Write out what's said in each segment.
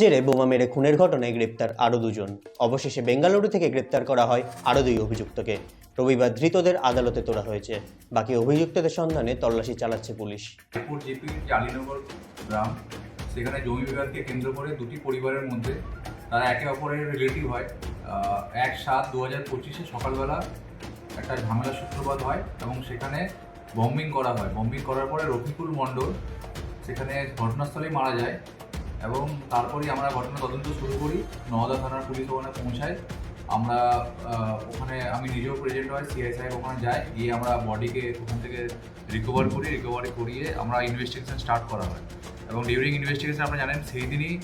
জেরে বোমা মেরে খুনের ঘটনায় গ্রেপ্তার আরও দুজন। অবশেষে বেঙ্গালুরু থেকে গ্রেপ্তার করা হয় আরও দুই অভিযুক্তকে। রবিবার ধৃতদের আদালতে তোলা হয়েছে। বাকি অভিযুক্তদের সন্ধানে তল্লাশি চালাচ্ছে পুলিশ। আলীনগর গ্রাম। সেখানে জমি বিবাদকে কেন্দ্র করে দুটি পরিবারের মধ্যে তারা একে অপরের রিলেটিভ হয়। এক সাত দু হাজার পঁচিশে সকালবেলা একটা ঝামেলা সূত্রপাত হয় এবং সেখানে বম্বিং করা হয়। বম্বিং করার পরে রফিকুল মণ্ডল সেখানে ঘটনাস্থলেই মারা যায়। এবং তারপরেই আমরা ঘটনা তদন্ত শুরু করি। নওদা থানার পুলিশ ওখানে পৌঁছায় আমরা ওখানে আমি নিজেও প্রেজেন্ট হয় সিআই সাহেব ওখানে যাই। গিয়ে আমরা বডিকে ওখান থেকে রিকভার করি রিকভারি করিয়ে আমরা ইনভেস্টিগেশন স্টার্ট করা হয়। এবং ডিউরিং ইনভেস্টিগেশন আপনারা জানেন, সেই দিনই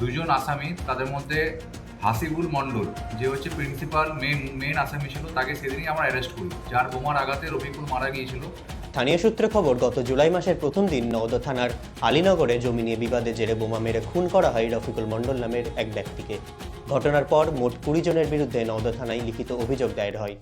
দুজন আসামি, তাদের মধ্যে হাসিবুল মণ্ডল, যে হচ্ছে প্রিন্সিপাল মেন মেন আসামি ছিল, তাকে সেদিনই আমরা অ্যারেস্ট করি। যার বোমার আঘাতে রফিকুল মারা গিয়েছিল। স্থানীয় সূত্রে খবর, গত জুলাই মাসের প্রথম দিন নওদা থানার আলীনগরে জমি নিয়ে বিবাদে জেরে বোমা মেরে খুন করা হয় রফিকুল মণ্ডল নামের এক ব্যক্তিকে। ঘটনার পর মোট কুড়ি জনের বিরুদ্ধে নওদা থানায় লিখিত অভিযোগ দায়ের হয়।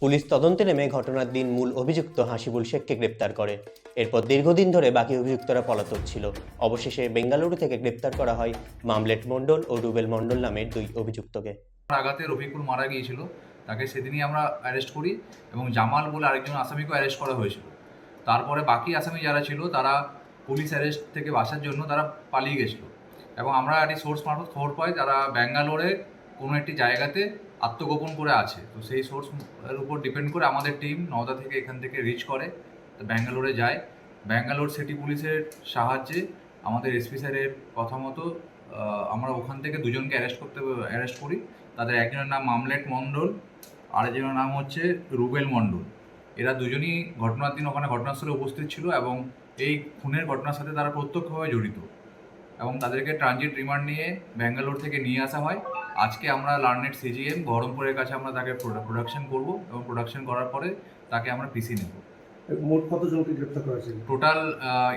পুলিশ তদন্তে নেমে ঘটনার দিন মূল অভিযুক্ত হাসিবুল শেখকে গ্রেপ্তার করে। এরপর দীর্ঘদিন ধরে বাকি অভিযুক্তরা পলাতক ছিল। অবশেষে বেঙ্গালুরু থেকে গ্রেপ্তার করা হয় মামলেট মণ্ডল ও রুবেল মণ্ডল নামের দুই অভিযুক্তকে। আঘাতে রফিকুল মারা গিয়েছিল। তাকে সেদিনই আমরা অ্যারেস্ট করি এবং জামাল বলে আরেকজন আসামিকেও অ্যারেস্ট করা হয়েছিল। তারপরে বাকি আসামি যারা ছিল, তারা পুলিশ অ্যারেস্ট থেকে বাঁচার জন্য তারা পালিয়ে গেছিল। এবং আমরা একটি সোর্স মারফত খবর পাই, তারা ব্যাঙ্গালোরে কোনো একটি জায়গাতে আত্মগোপন করে আছে। তো সেই সোর্স এর উপর ডিপেন্ড করে আমাদের টিম নওদা থেকে এখান থেকে রিচ করে, তো ব্যাঙ্গালোরে যায়। ব্যাঙ্গালোর সিটি পুলিশের সাহায্যে আমাদের এসপি স্যারের কথা মতো আমরা ওখান থেকে দুজনকে অ্যারেস্ট করতে অ্যারেস্ট করি। তাদের একজনের নাম মামলেট মণ্ডল, আরেকজনের নাম হচ্ছে রুবেল মণ্ডল। এরা দুজনই ঘটনার দিন ওখানে ঘটনাস্থলে উপস্থিত ছিল এবং এই খুনের ঘটনার সাথে তারা প্রত্যক্ষভাবে জড়িত এবং তাদেরকে ট্রানজিট রিমান্ড নিয়ে ব্যাঙ্গালোর থেকে নিয়ে আসা হয়। আজকে আমরা লার্নেট সিজিএম বহরমপুরের কাছে আমরা তাকে প্রোডাকশন করব এবং প্রোডাকশন করার পরে তাকে আমরা পিসি নেব। মোট কতজনকে গ্রেপ্তার করা হয়েছিল টোটাল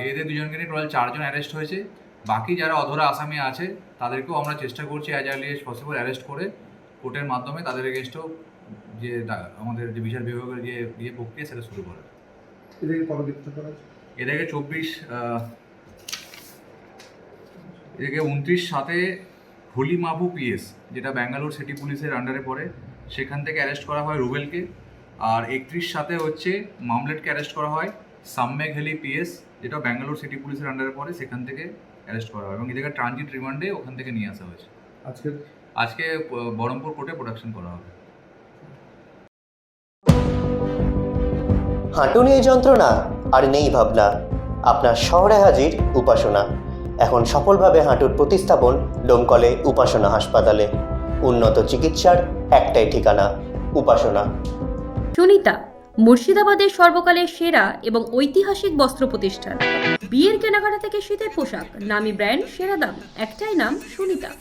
এদের দুজনকে নিয়ে টোটাল চারজন অ্যারেস্ট হয়েছে। বাকি যারা অধরা আসামি আছে তাদেরকেও আমরা চেষ্টা করছি as early as possible arrest করে কোর্টের মাধ্যমে তাদের এগেনস্টও যে আমাদের যে বিচার বিভাগের যে ইয়ে প্রক্রিয়া সেটা শুরু করে। এদেরকে কবে গ্রেপ্তার করা এদেরকে চব্বিশ এদেরকে উনত্রিশ সাথে হোলি মাহবু পিএস যেটা ব্যাঙ্গালোর সিটি পুলিশের আন্ডারে পড়ে সেখান থেকে অ্যারেস্ট করা হয় রুবেলকে। আর একত্রিশ সাথে হচ্ছে মামলেটকে অ্যারেস্ট করা হয় সাম্যেঘ হেলি পিএস যেটা ব্যাঙ্গালোর সিটি পুলিশের আন্ডারে পড়ে সেখান থেকে অ্যারেস্ট করা হয়। এবং এদেরকে ট্রানজিট রিমান্ডে ওখান থেকে নিয়ে আসা হয়েছে। আজকে? আজকে বহরমপুর কোর্টে প্রোডাকশন করা হবে। হাঁটু নিয়ে যন্ত্রণা আর নেই ভাবনা। আপনার শহরে হাজির উপাসনা। এখন সফলভাবে হাঁটুর প্রতিস্থাপন ডোমকলে উপাসনা হাসপাতালে। উন্নত চিকিৎসার একটাই ঠিকানা, উপাসনা। সুনিতা, মুর্শিদাবাদের সর্বকালের সেরা এবং ঐতিহাসিক বস্ত্র প্রতিষ্ঠান। বিয়ের কেনাকাটা থেকে শীতের পোশাক। নামি ব্র্যান্ড, সেরা দাম। একটাই নাম সুনিতা।